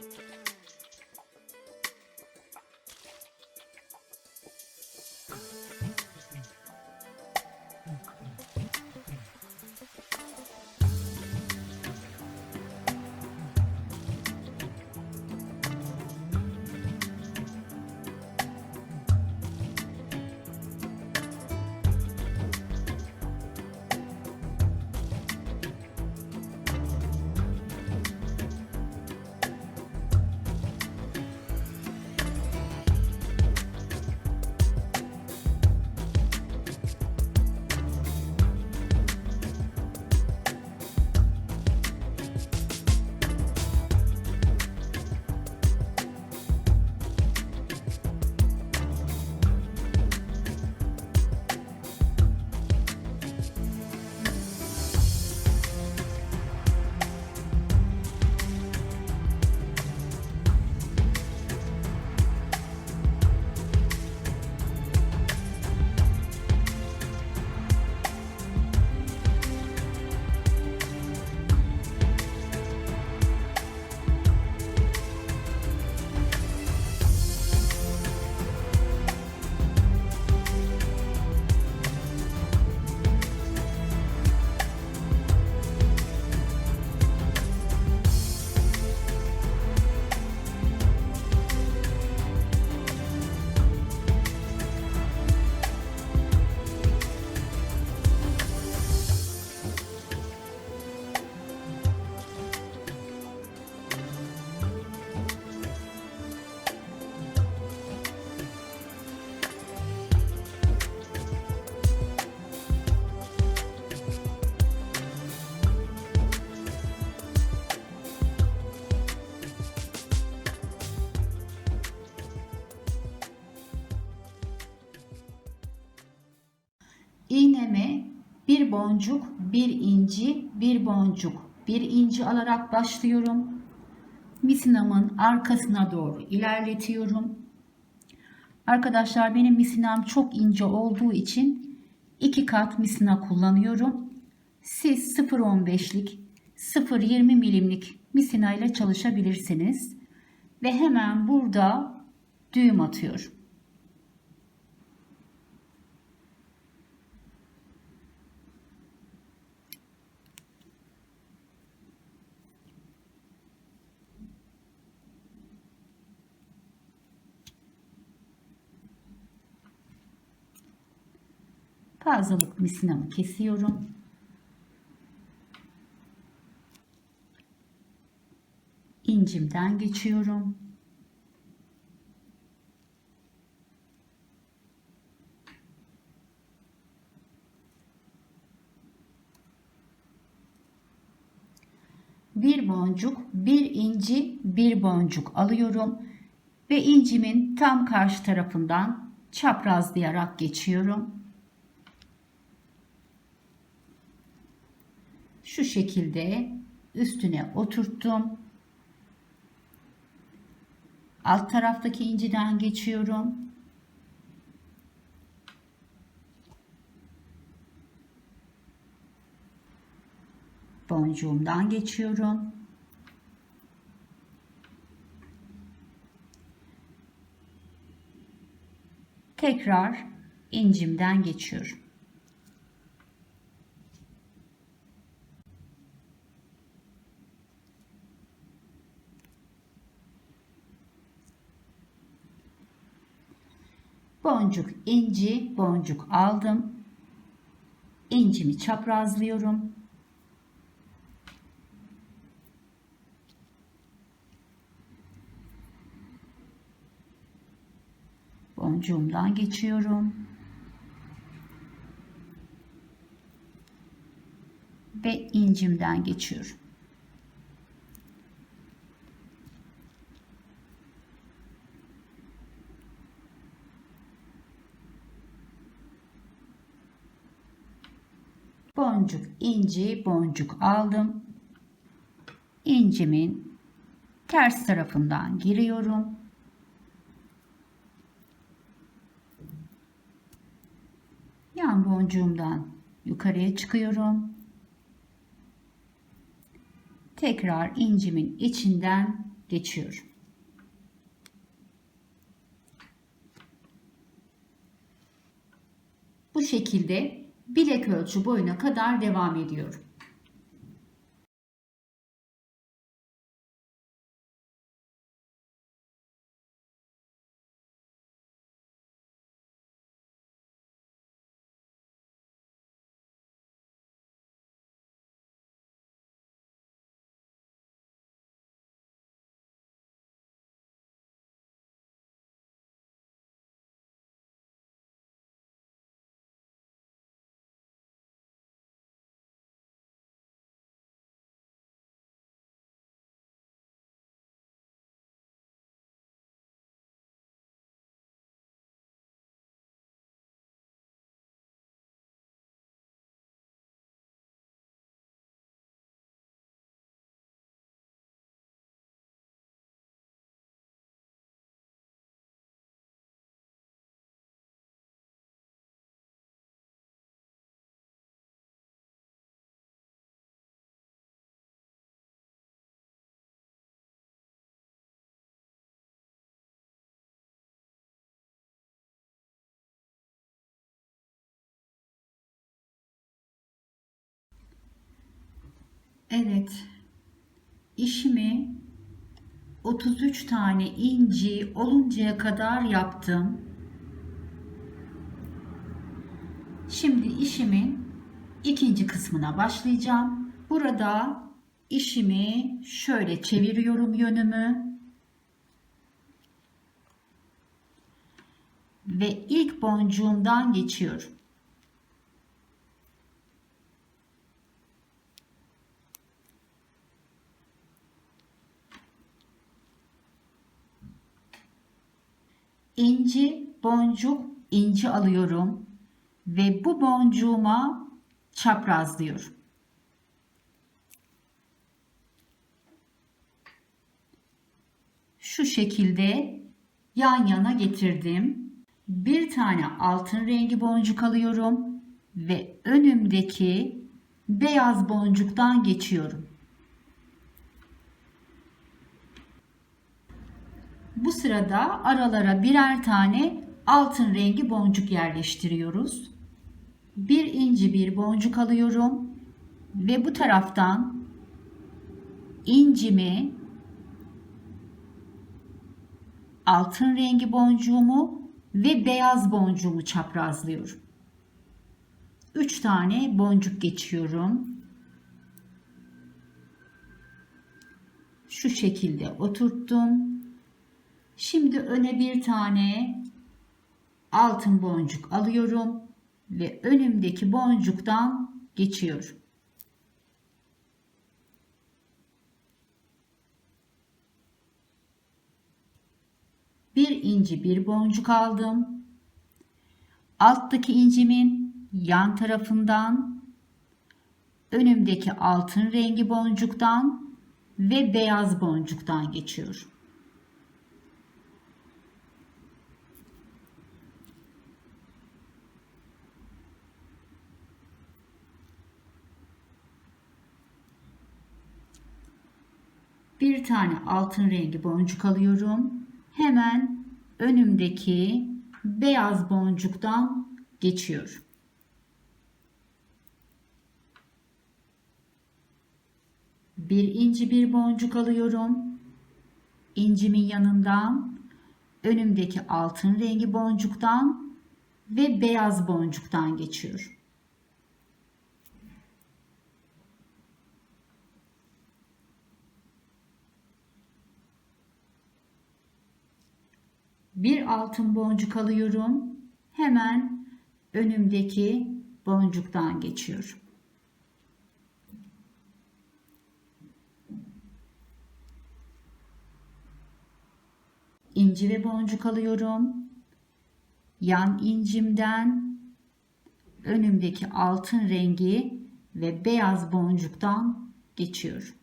Yeah. Boncuk, bir inci, bir boncuk, bir inci alarak başlıyorum. Misinamın arkasına doğru ilerletiyorum. Arkadaşlar benim misinam çok ince olduğu için iki kat misina kullanıyorum. Siz 0.15'lik 0.20 milimlik misina ile çalışabilirsiniz. Ve hemen burada düğüm atıyorum. Fazlalık misinamı kesiyorum. İncimden geçiyorum. Bir boncuk, bir inci, bir boncuk alıyorum ve incimin tam karşı tarafından çaprazlayarak geçiyorum. Şu şekilde üstüne oturttum. Alt taraftaki inciden geçiyorum. Boncuğumdan geçiyorum. Tekrar incimden geçiyorum. Boncuk inci boncuk aldım. İncimi çaprazlıyorum. Boncuğumdan geçiyorum. Ve incimden geçiyorum boncuk inci boncuk aldım. İncimin ters tarafından giriyorum. Yan boncuğumdan yukarıya çıkıyorum. Tekrar incimin içinden geçiyorum. Bu şekilde bilek ölçü boyuna kadar devam ediyorum. Evet. İşimi 33 tane inci oluncaya kadar yaptım. Şimdi işimin ikinci kısmına başlayacağım. Burada işimi şöyle çeviriyorum yönümü. Ve ilk boncuğumdan geçiyorum. İnci, boncuk, inci alıyorum ve bu boncuğuma çaprazlıyorum. Şu şekilde yan yana getirdim. Bir tane altın rengi boncuk alıyorum ve önümdeki beyaz boncuktan geçiyorum. Bu sırada aralara birer tane altın rengi boncuk yerleştiriyoruz. Bir inci bir boncuk alıyorum ve bu taraftan incimi altın rengi boncuğumu ve beyaz boncuğumu çaprazlıyorum. 3 tane boncuk geçiyorum. Şu şekilde oturttum. Şimdi öne bir tane altın boncuk alıyorum ve önümdeki boncuktan geçiyorum. Bir inci bir boncuk aldım. Alttaki incimin yan tarafından önümdeki altın rengi boncuktan ve beyaz boncuktan geçiyorum. Bir tane altın rengi boncuk alıyorum. Hemen önümdeki beyaz boncuktan geçiyorum. Bir inci bir boncuk alıyorum. İncimin yanından önümdeki altın rengi boncuktan ve beyaz boncuktan geçiyorum. Bir altın boncuk alıyorum. Hemen önümdeki boncuktan geçiyorum. İnci ve boncuk alıyorum. Yan incimden önümdeki altın rengi ve beyaz boncuktan geçiyorum.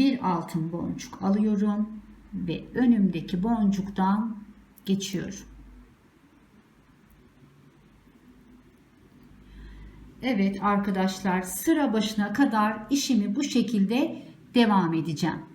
bir altın boncuk alıyorum ve önümdeki boncuktan geçiyorum. Evet arkadaşlar sıra başına kadar işimi bu şekilde devam edeceğim.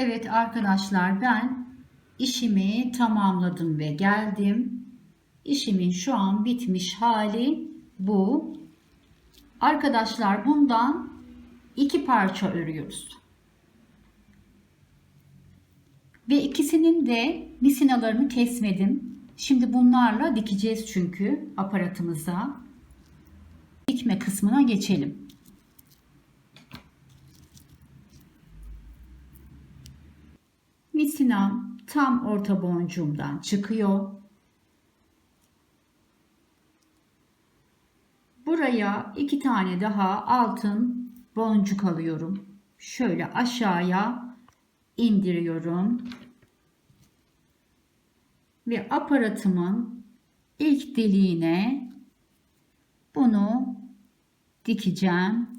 Evet arkadaşlar ben işimi tamamladım ve geldim. İşimin şu an bitmiş hali bu. Arkadaşlar bundan iki parça örüyoruz. Ve ikisinin de misinalarını kesmedim. Şimdi bunlarla dikeceğiz çünkü aparatımıza. Dikme kısmına geçelim. Misinam tam orta boncuğumdan çıkıyor. Buraya iki tane daha altın boncuk alıyorum. Şöyle aşağıya indiriyorum. Ve aparatımın ilk deliğine bunu dikeceğim.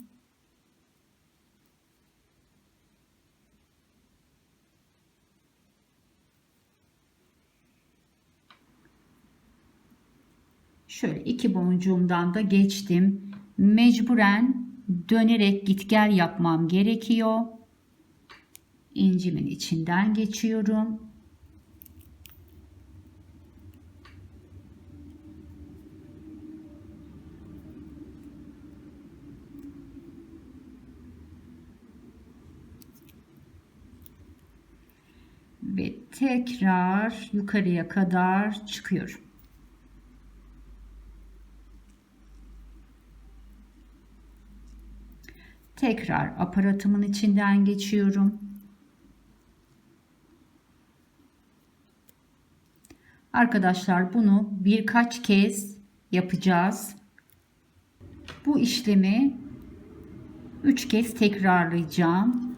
Şöyle iki boncuğumdan da geçtim. Mecburen dönerek git gel yapmam gerekiyor. İncimin içinden geçiyorum. Ve tekrar yukarıya kadar çıkıyorum. Tekrar aparatımın içinden geçiyorum. Arkadaşlar bunu birkaç kez yapacağız. Bu işlemi 3 kez tekrarlayacağım.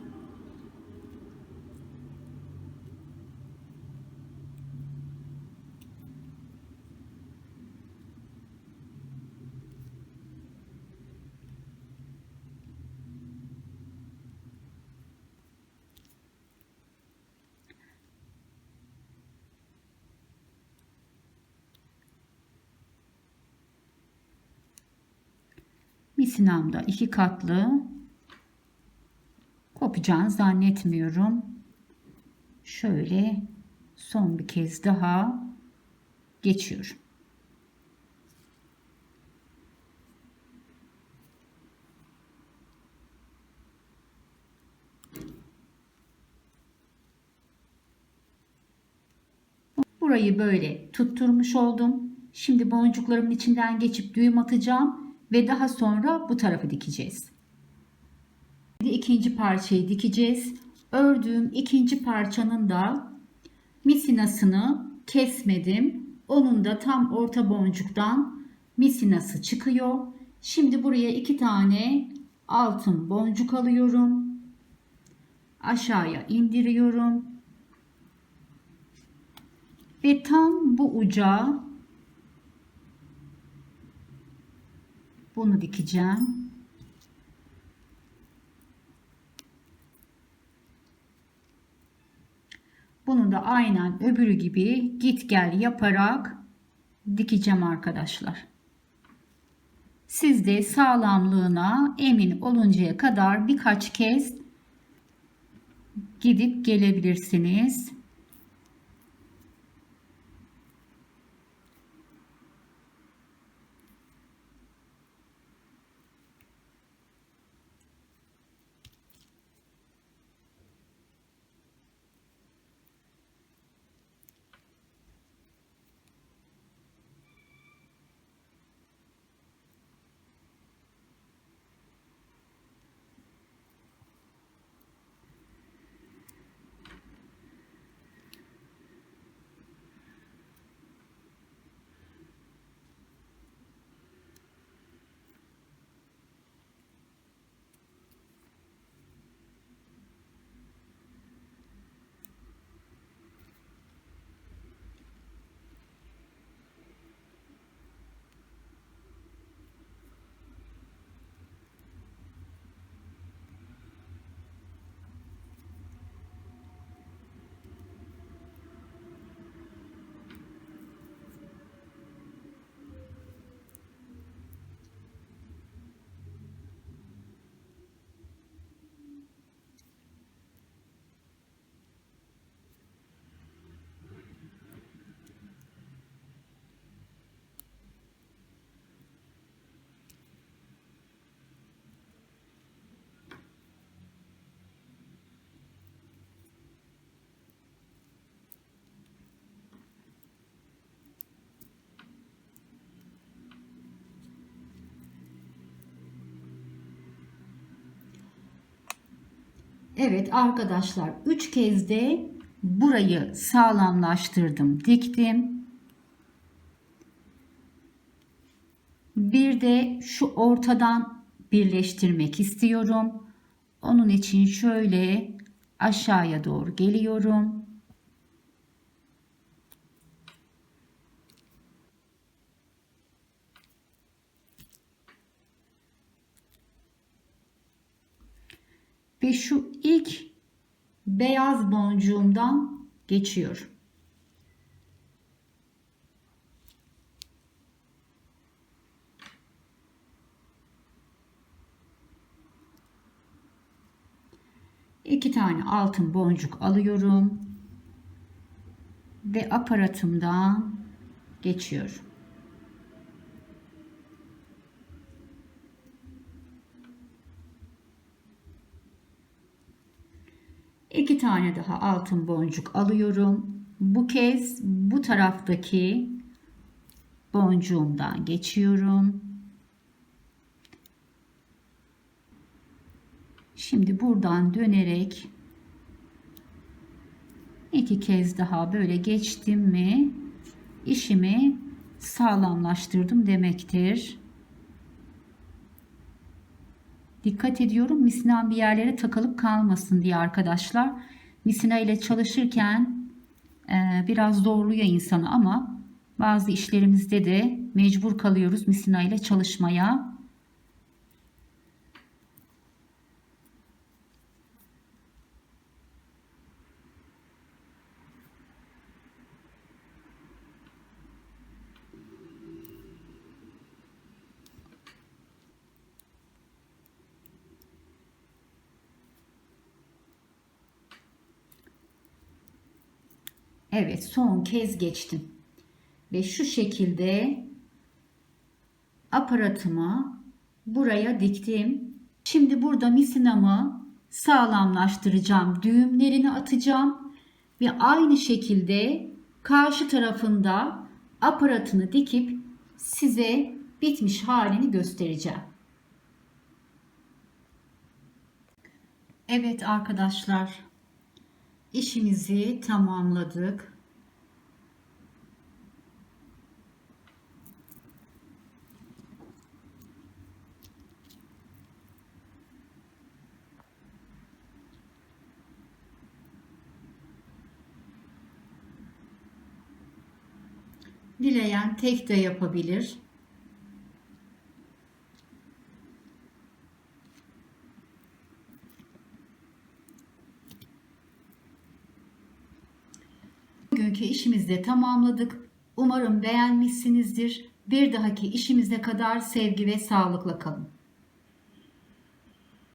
Misinamda iki katlı kopacağını zannetmiyorum. Şöyle son bir kez daha geçiyorum. Burayı böyle tutturmuş oldum. Şimdi boncuklarımın içinden geçip düğüm atacağım ve daha sonra bu tarafı dikeceğiz. Şimdi ikinci parçayı dikeceğiz. Ördüğüm ikinci parçanın da misinasını kesmedim. Onun da tam orta boncuktan misinası çıkıyor. Şimdi buraya iki tane altın boncuk alıyorum. Aşağıya indiriyorum. Ve tam bu uca Bunu dikeceğim. Bunu da aynen öbürü gibi git gel yaparak dikeceğim arkadaşlar. Siz de sağlamlığına emin oluncaya kadar birkaç kez gidip gelebilirsiniz. Evet arkadaşlar 3 kez de burayı sağlamlaştırdım, diktim. Bir de şu ortadan birleştirmek istiyorum. Onun için şöyle aşağıya doğru geliyorum. Ve şu beyaz boncuğumdan geçiyorum. İki tane altın boncuk alıyorum ve aparatımdan geçiyorum. İki tane daha altın boncuk alıyorum. Bu kez bu taraftaki boncuğumdan geçiyorum. Şimdi buradan dönerek iki kez daha böyle geçtim mi işimi sağlamlaştırdım demektir. Dikkat ediyorum misina bir yerlere takılıp kalmasın diye arkadaşlar. Misina ile çalışırken e, biraz zorluyor insanı ama bazı işlerimizde de mecbur kalıyoruz misina ile çalışmaya. Evet son kez geçtim. Ve şu şekilde aparatımı buraya diktim. Şimdi burada misinamı sağlamlaştıracağım. Düğümlerini atacağım. Ve aynı şekilde karşı tarafında aparatını dikip size bitmiş halini göstereceğim. Evet arkadaşlar işimizi tamamladık. Dileyen tek de yapabilir. Bugünkü işimizi de tamamladık. Umarım beğenmişsinizdir. Bir dahaki işimize kadar sevgi ve sağlıkla kalın.